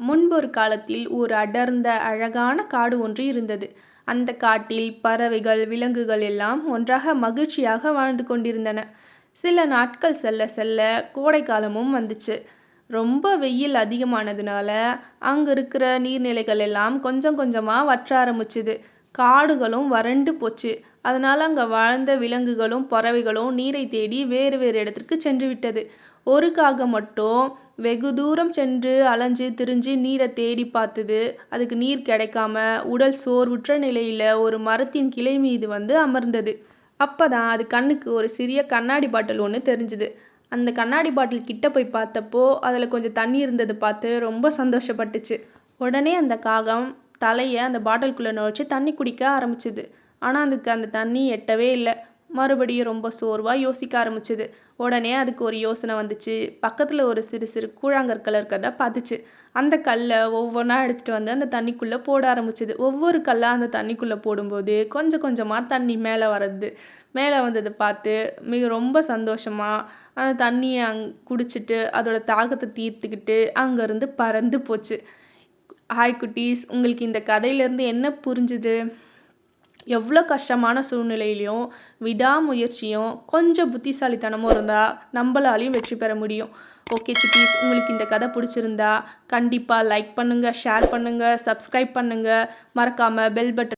முன்பொரு காலத்தில் ஒரு அடர்ந்த அழகான காடு ஒன்று இருந்தது. அந்த காட்டில் பறவைகள் விலங்குகள் எல்லாம் ஒன்றாக மகிழ்ச்சியாக வாழ்ந்து கொண்டிருந்தன. சில நாட்கள் செல்ல செல்ல கோடைக்காலமும் வந்துச்சு. ரொம்ப வெயில் அதிகமானதுனால அங்கே இருக்கிற நீர்நிலைகள் எல்லாம் கொஞ்சம் கொஞ்சமாக வற்ற ஆரம்பிச்சுது. காடுகளும் வறண்டு போச்சு. அதனால் அங்கே வாழ்ந்த விலங்குகளும் பறவைகளும் நீரை தேடி வேறு வேறு இடத்திற்கு சென்று விட்டது. ஒரு காகம் மட்டும் வெகு தூரம் சென்று அலைஞ்சு திரிஞ்சு நீரை தேடி பார்த்தது. அதுக்கு நீர் கிடைக்காம உடல் சோர்வுற்ற நிலையில் ஒரு மரத்தின் கிளை மீது வந்து அமர்ந்தது. அப்போ தான் அது கண்ணுக்கு ஒரு சிறிய கண்ணாடி பாட்டில் ஒன்று தெரிஞ்சுது. அந்த கண்ணாடி பாட்டில் கிட்ட போய் பார்த்தப்போ அதில் கொஞ்சம் தண்ணி இருந்தது பார்த்து ரொம்ப சந்தோஷப்பட்டுச்சு. உடனே அந்த காகம் தலையை அந்த பாட்டிலுக்குள்ளே நுழைச்சி தண்ணி குடிக்க ஆரம்பிச்சுது. ஆனால் அதுக்கு அந்த தண்ணி எட்டவே இல்லை. மறுபடியும் ரொம்ப சோர்வாக யோசிக்க ஆரம்பிச்சுது. உடனே அதுக்கு ஒரு யோசனை வந்துச்சு. பக்கத்தில் ஒரு சிறு சிறு கூழாங்கற்கள் இருக்கிறத பார்த்துச்சு அந்த கல்லை ஒவ்வொன்றா எடுத்துகிட்டு வந்து அந்த தண்ணிக்குள்ளே போட ஆரம்பிச்சுது. ஒவ்வொரு கல்லாக அந்த தண்ணிக்குள்ளே போடும்போது கொஞ்சம் கொஞ்சமாக தண்ணி மேலே வர்றது. மேலே வந்ததை பார்த்து மிக ரொம்ப சந்தோஷமாக அந்த தண்ணியை அங் குடிச்சிட்டு அதோட தாகத்தை தீர்த்துக்கிட்டு அங்கேருந்து பறந்து போச்சு. ஹாய் குட்டீஸ் உங்களுக்கு இந்த கதையிலேருந்து என்ன புரிஞ்சுது? எவ்வளோ கஷ்டமான சூழ்நிலையிலையும் விடாமுயற்சியும் கொஞ்சம் புத்திசாலித்தனமும் இருந்தால் நம்மளாலையும் வெற்றி பெற முடியும். ஓகே சிட்டிஸ் உங்களுக்கு இந்த கதை பிடிச்சிருந்தா கண்டிப்பாக லைக் பண்ணுங்கள் ஷேர் பண்ணுங்கள் சப்ஸ்கிரைப் பண்ணுங்கள் மறக்காமல் பெல் பட்டன்